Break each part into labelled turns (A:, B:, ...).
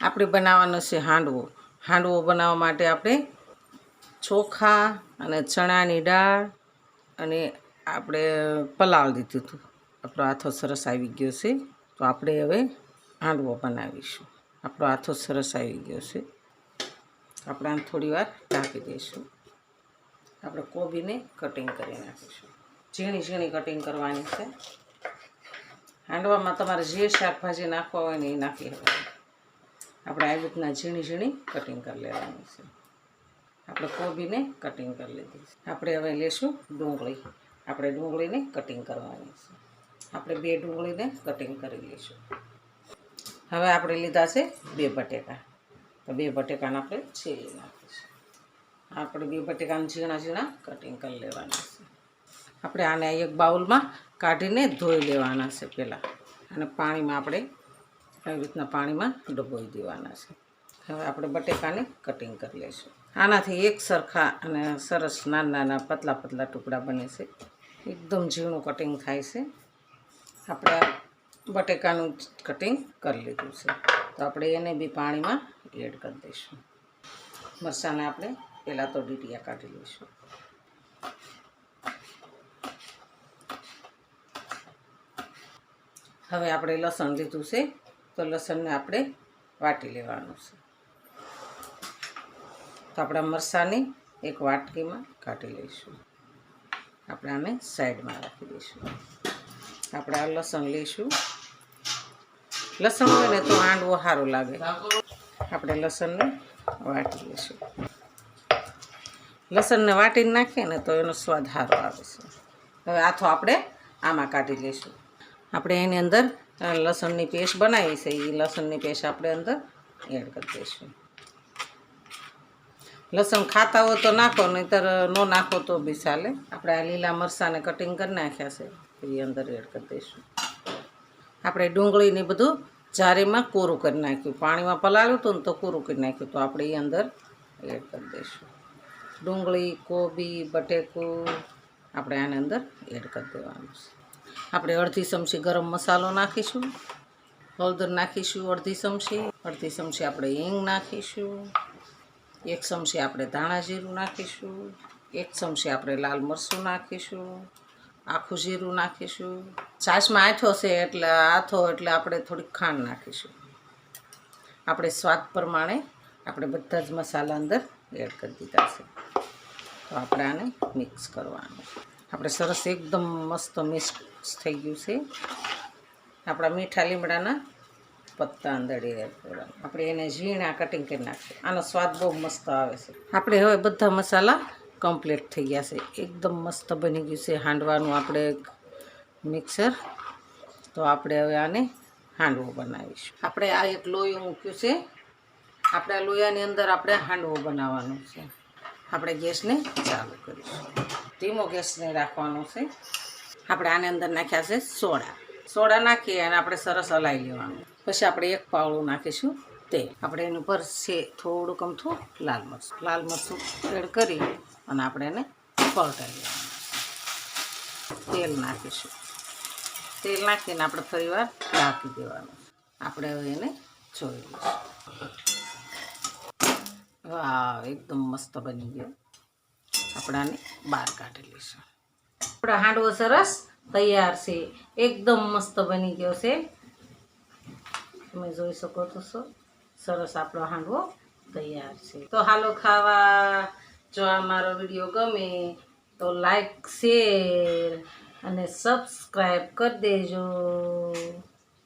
A: આપણે બનાવવાનો છે હાંડવો. હાંડવો બનાવવા માટે આપણે ચોખા અને ચણાની દાળ અને આપણે પલાળ દીધું હતું. આપણો આથો સરસ આવી ગયો છે. તો આપણે હવે હાંડવો બનાવીશું. આપણો આથો સરસ આવી ગયો છે. આપણે આમ થોડી વાર ઢાંકી દઈશું. આપણે કોબીને કટિંગ કરી નાખીશું. ઝીણી ઝીણી કટિંગ કરવાની છે. હાંડવામાં તમારે જે શાકભાજી નાખવા હોય ને એ નાખી લેવાની આપણે આવી રીતના ઝીણી ઝીણી કટિંગ કરી લેવાની છે. આપણે કોબીને કટિંગ કરી લીધી છે. આપણે હવે લેશું ડુંગળી. આપણે ડુંગળીને કટિંગ કરવાની છે. આપણે બે ડુંગળીને કટિંગ કરી લઈશું. હવે આપણે લીધા છે બે બટેકા. તો બે બટેકાને આપણે છીલી નાખીશું. આપણે બે બટેકાને ઝીણા ઝીણા કટિંગ કરી લેવાના છે. આપણે આને એક બાઉલમાં કાઢીને ધોઈ લેવાના છે પહેલાં. અને પાણીમાં આપણે આવી રીતના પાણીમાં ડબોઈ દેવાના છે. હવે આપણે બટેકાને કટિંગ કરી લઈશું. આનાથી એક સરખા અને સરસ નાના નાના પતલા પતલા ટુકડા બને છે. એકદમ ઝીણું કટિંગ થાય છે. આપણે બટેકાનું કટિંગ કરી લીધું છે. તો આપણે એને બી પાણીમાં એડ કરી દઈશું. મરચાંને આપણે પહેલાં તો ડીટીયા કાઢી લઈશું. હવે આપણે લસણ લીધું છે. તો લસણને આપણે વાટી લેવાનું છે. તો આપણા મરચાંની એક વાટકીમાં કાઢી લઈશું. આપણે આને સાઈડમાં રાખી દઈશું. આપણે આ લસણ લઈશું. લસણ હોય ને તો આંડવો સારો લાગે. આપણે લસણને વાટી લઈશું. લસણને વાટીને નાખીએ ને તો એનો સ્વાદ સારો આવે છે. હવે આથો આપણે આમાં કાઢી લઈશું. આપણે એની અંદર લસણની પેસ્ટ બનાવી છે. એ લસણની પેસ્ટ આપણે અંદર એડ કરી દઈશું. લસણ ખાતા હોય તો નાખો, નહીંતર નો નાખો તો બી ચાલે. આપણે આ લીલા મરચાંને કટિંગ કરી નાખ્યા છે. એ અંદર એડ કરી દઈશું. આપણે ડુંગળીને બધું જારીમાં કોરું કરી નાખ્યું. પાણીમાં પલાળ્યું હતું ને તો કોરું કરી નાખ્યું. તો આપણે એ અંદર એડ કરી દઈશું. ડુંગળી, કોબી, બટેકું આપણે આની અંદર એડ કરી દેવાનું છે. આપણે અડધી ચમચી ગરમ મસાલો નાખીશું. હળદર નાખીશું અડધી ચમચી. અડધી ચમચી આપણે હિંગ નાખીશું. એક ચમચી આપણે ધાણા જીરું નાખીશું. એક ચમચી આપણે લાલ મરચું નાખીશું. આખું જીરું નાખીશું. છાશમાં આથો છે એટલે આથો એટલે આપણે થોડીક ખાંડ નાખીશું. આપણે સ્વાદ પ્રમાણે આપણે બધા જ મસાલા અંદર એડ કરી દીધા છે. તો આપણે આને મિક્સ કરવાનું. આપણે સરસ એકદમ મસ્ત મિક્સ થઈ ગયું છે. આપણા મીઠા લીમડાના પત્તા અંદર એડ આપણે એને ઝીણા કટિંગ કરી નાખીએ. આનો સ્વાદ બહુ મસ્ત આવે છે. આપણે હવે બધા મસાલા કમ્પ્લીટ થઈ ગયા છે. એકદમ મસ્ત બની ગયું છે હાંડવાનું આપણે મિક્સર તો આપણે હવે આને હાંડવો બનાવીશું. આપણે આ એક લોયું મૂક્યું છે. આપણે આ લોયાની અંદર આપણે હાંડવો બનાવવાનો છે. આપણે ગેસને ચાલુ કરીશું. ધીમો ગેસને રાખવાનો છે. આપણે આની અંદર નાખ્યા છે સોડા. સોડા નાખીએ અને આપણે સરસ હલાવી લેવાનું. પછી આપણે એક પાવડું નાખીશું તે આપણે એની ઉપર છે થોડુંક અમથું લાલ મરચું. લાલ મરચું એડ કરી અને આપણે એને પલટાવી લેવાનું. તેલ નાખીશું. તેલ નાખીને આપણે ફરીવાર ઢાંકી દેવાનું. આપણે હવે એને જોઈ લઈશું. વાહ એકદમ મસ્ત બની ગયો. આપણે આને બહાર કાઢી લઈશું આપણો હાંડવો સરસ તૈયાર છે. એકદમ મસ્ત બની ગયો છે. તમે જોઈ શકો તો સરસ આપણો હાંડવો તૈયાર છે. તો હાલો ખાવા. જો આ મારો વીડિયો ગમે તો લાઈક, શેર અને સબસ્ક્રાઈબ કરી દેજો.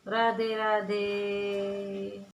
A: રાધે રાધે.